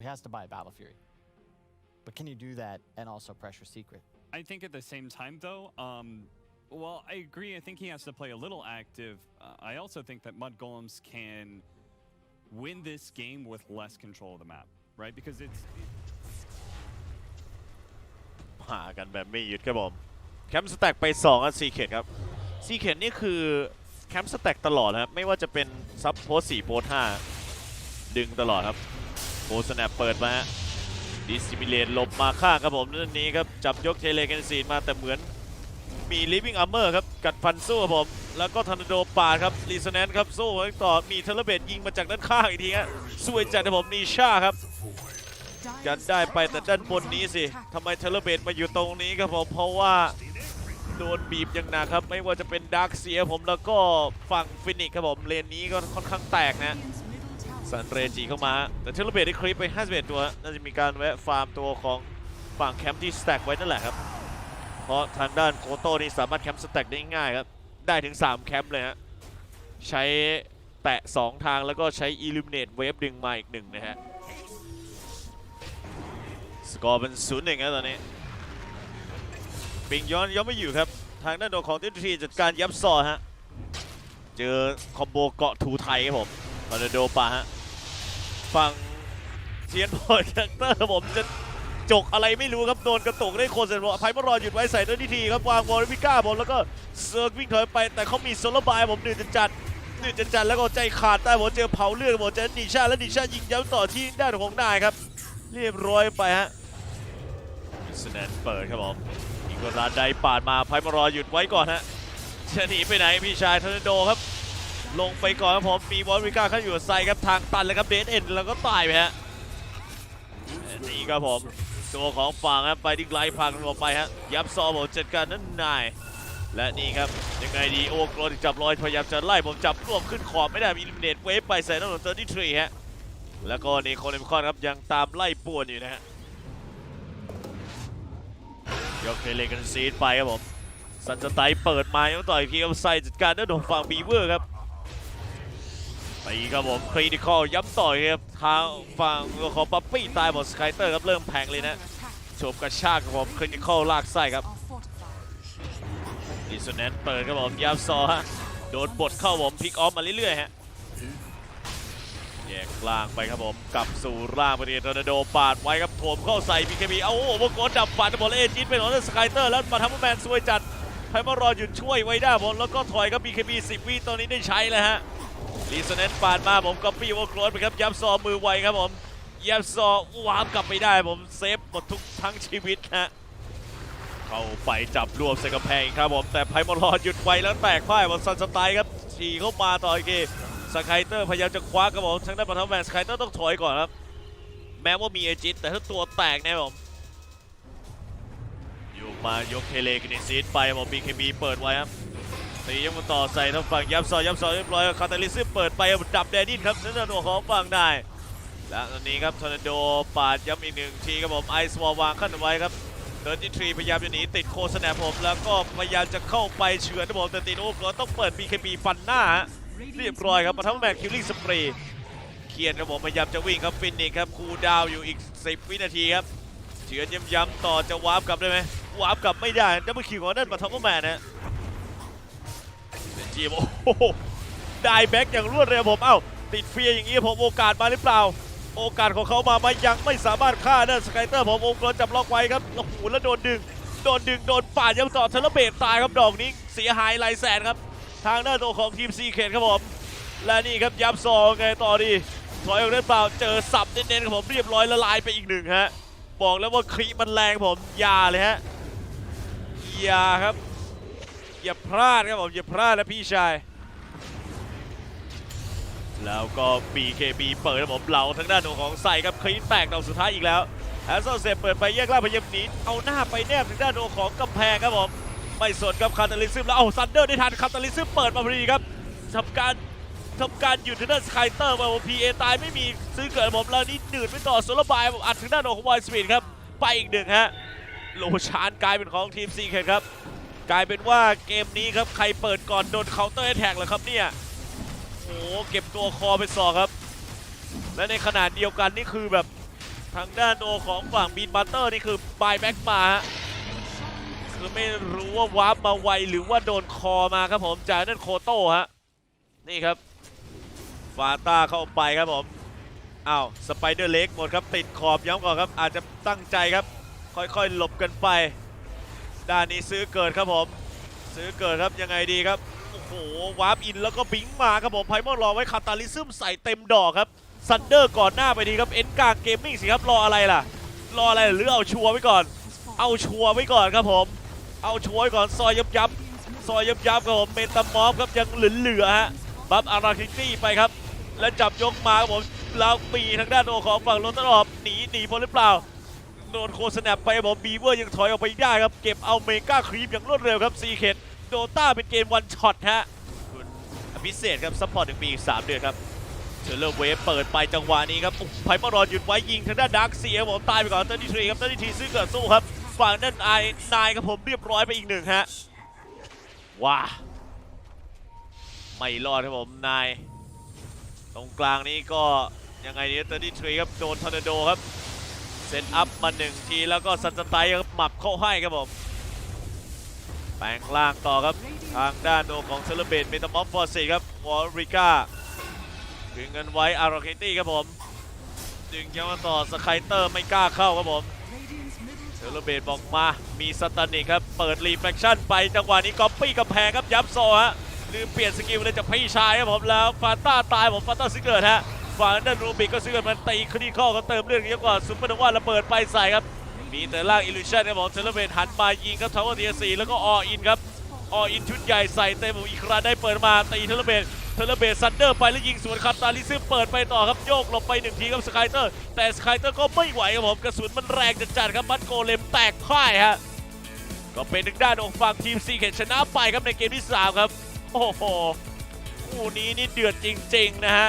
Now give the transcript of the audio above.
He has to buy Battle Fury. But can you do that and also pressure Secret? I think at the same time, though, um, well, I agree. I think he has to play a little active. Uh, I also think that Mud Golems can win this game with less control of the map, right? Because it's หากันแบบไม่หยุดครับผม แคมป์สแต็กไป2อันซีเคนครับซีเคนนี่คือแคมป์สแต็กตลอดนะครับ ไม่ว่าจะเป็นซับโพส4โพส5ดึงตลอดครับ โพสแนปเปิดมาฮะดิสซิมิเลนหลบมาข้างครับผมนั่นนี้ครับ จับยกเทเลกันซีนมาแต่เหมือนมีลิฟ i ิ g งอัมเมอร์ครับ กัดฟันสู้ครับผม แล้วก็ทอร์นโดปาดครับรีสแนนครับสู้ไว้ต่อมีเทเลเบตยิงมาจากด้านข้างอีกทีฮะสวยจัดครับผมนีชาครับกันได้ไปแต่ด้านบนนี้สิทำไมเทเลเบตมาอยู่ตรงนี้ครับผมเพราะว่าโดนบีบอย่างหนักครับ ไม่ว่าจะเป็นดาร์คเซียผมแล้วก็ฝั่งฟินิกครับผมเลนนี้ก็ค่อนข้างแตกนะ สันเรจิเข้ามา แต่เทเลเบตได้คลิปไป 51 ตัว น่าจะมีการแวะฟาร์มตัวของฝั่งแคมป์ที่สแต็กไว้นั่นแหละครับ เพราะทางด้านโกโต้นี่สามารถแคมป์สแต็กได้ง่ายครับ ได้ถึง 3 แคมป์เลยฮะ ใช้แตะ 2 ทางแล้วก็ใช้ Illuminate Wave ดึงมาอีกหนึ่งนะฮะ สกอร์เป็นศูนย์หนึ่งครับตอนนี้ปิงย้อนย้อนไม่อยู่ครับ ทางด้านโดของทิทีจัดการยับซอฮะ เจอคอมโบเกาะทูไทยครับผมมาโดปาฮะ ฝั่งเซียนบอยแคคเตอร์ครับผมจะจกอะไรไม่รู้ครับโดนกระตุกได้โคเซนโรไพ่มารอหยุดไว้ใส่ด้วยทีครับวางวอลวิก้าผมแล้วก็เซิร์กวิ่งถอยไปแต่เขามีโซลบายผมหนึ่งจะจัดหนึ่งจะจัดแล้วก็ใจขาดใต้ผมเจอเผาเลือดผมเจอนิชาและนิชายิงย้ำต่อที่ด้านของนายครับ เรียบร้อยไปฮะสแนนเปิดครับผมอีกราไดปาดมาไพ่มารอหยุดไว้ก่อนฮะจะหนีไปไหนพี่ชายทอร์นาโดครับ ลงไปก่อนครับผมมีวอลวิก้าเข้าอยู่ไซครับทางตันแล้วครับเดนเอ็นแล้วก็ตายไปฮะนี่ครับผมตัวของฝั่งครับไปที่ไกลพังลงไปฮะยับซอผมจัดการนั่นนายและนี่ครับยังไงดีโอ้โกรธจับลอยพยายามจะไล่ผมจับรวบขึ้นขอบไม่ได้มีอิลิมิเนตเวฟไปใส่น้ำหนักเตอร์ที่ทรีฮะแล้วก็นี่โคเนมคอนครับยังตามไล่ป่วนอยู่นะฮะยกเทเลกันซีดไปครับผมสันสไตล์เปิดมายังต่อยพีกับไซจัดการด้วยโดนฝั่งบีเวอร์ครับ ตีครับผมคริติคอลย้ำต่อยครับทางฝั่งของปั๊ปปี้ตายหมดสไคเตอร์ครับเริ่มแพงเลยนะโฉบกระชากครับผมคริติคอลลากไส้ครับดิสโนแนนเปิดครับผมยับซอฮะโดนบดเข้าผมพลิกออฟมาเรื่อยๆฮะแยกล่างไปครับผมกลับสู่ร่างพอดีโรนัลโดปาดไว้ครับโถมเข้าใส่บีเคบีเอาโอ้โหโกดับฝันบอลเอจิตเป็นของสไคเตอร์แล้วมาทำให้แมนซวยจัดไพมารอหยุดช่วยไว้ได้ผมแล้วก็ถอยครับ BKB 10วิตอนนี้ได้ใช้แล้วฮะ รีสเนนปาดมาผมก็ปี้วอลโครสไปครับยับซอมือไวครับผมยับซอวามกลับไปได้ผมเซฟหมดทุกทั้งชีวิตฮะเข้าไปจับรวมใส่กแพงครับผมแต่ไพมารอหยุดไวแล้วแตกพ่ายบนซันสไตล์ครับฉี่เข้ามาต่ออีกทีสไคเตอร์พยายามจะคว้าครับผมทางด้านปฐมแมนสไคเตอร์ต้องถอยก่อนครับ แม้ว่ามีเอจิตแต่ถ้าตัวแตกแน่ผมอยู่มายกเทเลกินิซีดไปบอก BKB เปิดไว้ครับ ตียังมาต่อใส่ทางฝั่งยับซอยยับซอยเรียบร้อยคาตาลิซึมเปิดไปดับแดนินครับนั่นตัวของฝั่งได้ และตอนนี้ครับทอร์นาโดปาดย้ำอีกหนึ่งทีครับผมไอซ์วอลวางขั้นไว้ครับเดินที่ทรีพยายามจะหนีติดโคสแนปผมแล้วก็พยายามจะเข้าไปเฉือนนะผมแต่ติดโอ้ก็ต้องเปิด BKB ฟันหน้า เรียบร้อยครับมาทำแมนคิลลิ่งสเปรย์เคียนครับผมพยายามจะวิ่งครับฟินนิกครับคูดาวอยู่อีก 10 วินาทีครับเฉือนย้ำๆต่อจะวาร์ปกลับได้ไหมวาร์ปกลับไม่ได้ดับเบิลคิวของนั่นมาทอมแมนนะ จีมโอ้โหได้แบ็กอย่างรวดเร็วผมเอ้าติดเฟียอย่างนี้ผมโอกาสมาหรือเปล่า โอกาสของเขามาไหมยังไม่สามารถฆ่าได้สไกเตอร์ผมองค์กรจับล็อกไว้ครับโอ้โหแล้วโดนดึงโดนดึงโดนปาดยังต่อเทเลเบตตายครับดอกนี้เสียหายหลายแสนครับ ทางด้านตัวของทีมซีเคนครับผมและนี่ครับยับซองไงต่อดีถอยออกได้เปล่าเจอสับเน้นๆครับผมเรียบร้อยละลายไปอีกหนึ่งฮะบอกแล้วว่าครีมันแรงผมยาเลยฮะยาครับ อย่าพลาดครับผมอย่าพลาดนะพี่ชาย แล้วก็ BKB เปิดรับผมเหลาทางด้านของใส่ครับครีแตกดอกสุดท้ายอีกแล้วแอสโซเซเปิดไปแยกล่าพยายามหนีเอาหน้าไปแนบทางด้านของกำแพงครับผมไม่สนครับคาตาลิซึมแล้วเอาซันเดอร์ได้ทันคาตาลิซึมเปิดมาพอดีครับทำการทำการหยุดทางด้านสไคเตอร์มาผมพีเอตายไม่มีซื้อเกิดผมแล้วนี่หนืดไปต่อโซลบายผมอัดทางด้านของวอยสปีดครับไปอีกหนึ่งฮะโลชานกลายเป็นของทีมซีเคนครับ กลายเป็นว่าเกมนี้ครับใครเปิดก่อนโดนเคาน์เตอร์แท็กเหรอครับเนี่ยโอ้โหเก็บตัวคอไปสองครับ และในขนาดเดียวกันนี่คือแบบทางด้านโอของฝั่งบีนบัตเตอร์นี่คือบายแบ็กมาคือไม่รู้ว่าวาร์ปมาไวหรือว่าโดนคอมาครับผมจากนั่นโคโต้ฮะนี่ครับฟาต้าเข้าไปครับผมอ้าวสไปเดอร์เล็กหมดครับติดขอบย้ำก่อนครับอาจจะตั้งใจครับค่อยๆหลบกันไป ด้านนี้ซื้อเกิดครับผม ซื้อเกิดครับยังไงดีครับ โอ้โหวาร์ปอินแล้วก็บิงมาครับผมไพมอนรอไว้คาตาลิซึมใส่เต็มดอกครับซันเดอร์ก่อนหน้าไปดีครับเอ็นกลางเกมมิ่งสิครับรออะไรล่ะ รออะไรหรือเอาชัวร์ไว้ก่อน เอาชัวร์ไว้ก่อนครับผม เอาชัวร์ไว้ก่อนซอยยับยับซอยยับยับครับผมเมตามอฟครับยังเหลือๆฮะบัฟอาราคิตี้ไปครับ แล้วจับยกมาครับผมแล้วปีทางด้านโอของฝั่งโรตรอบหนีหนีพ้นหรือเปล่า โดนโคสแนปไปบผมบีเวอร์ยังถอยออกไปได้ครับ เก็บเอาเมกาครีมอย่างรวดเร็วครับซีเคดโดต้าเป็นเกมวันช็อตฮะคุณอภิเศษครับซัพพอร์ตถึงปีอีก 3 เดือนครับเชอเลอร์เวฟเปิดไปจังหวะนี้ครับโอ้โหไพมารอนหยุดไว้ยิงทางด้านดาร์คเซียบผมตายไปก่อนเตอร์ดีทรีครับเตอร์ดีทรีซื้อเกิดสู้ครับฝั่งด้านไอนายครับผมเรียบร้อยไปอีกหนึ่งฮะว้าไม่รอดครับผมนาย ตรงกลางนี้ก็ยังไงเนี่ยเตอร์ดีทรีครับโดนทอร์นาโดครับ เซตอัพมาหนึ่งทีแล้วก็ซันสไตล์ครับหมับเข้าให้ครับผมแปลงล่างต่อครับ ทางด้านโดของเซเลเบตเมตามอฟฟอร์ซีครับวอริก้าดึงเงินไว้อารอเคตี้ครับผม ดึงเจ้ามาต่อสไคเตอร์ไม่กล้าเข้าครับผมเซเลเบตบอกมามีสตานิกครับ เปิดรีแฟคชั่นไปจังหวะนี้ก๊อปปี้กำแพงครับยับโซฮะลืมเปลี่ยนสกิลเลยจากพี่ชายครับผมแล้วฟาต้าตายผมฟาต้าซิกเกิร์ฮะ ฝั่งด้านรูบิกก็ซิกเกิร์มันตีคดีข้อเขาเติมเรื่องเยอะกว่าซุปเปอร์โนวาระเบิดไปใส่ครับ มีแต่ล่างอิลูชันครับผมเซเลเบตหันมายิงครับทาวเวอร์ทีซีแล้วก็ออินครับออินชุดใหญ่ใส่เต็มอีกครั้งได้เปิดมาตีเทเลเบตเทเลเบตซันเดอร์ไปแล้วยิงสวนคาตาลิซึมเปิดไปต่อครับโยกหลบไปหนึ่งทีครับสกายเตอร์แต่สกายเตอร์ก็ไม่ไหวครับผมกระสุนมันแรงจัดๆครับมัดโกเลมแตกพ่ายฮะก็เป็นทางด้านของฝั่งทีมซีเกชนะไปครับในเกมที่ 3 ครับ โอ้โห คู่นี้นี่เดือดจริง ๆ นะฮะ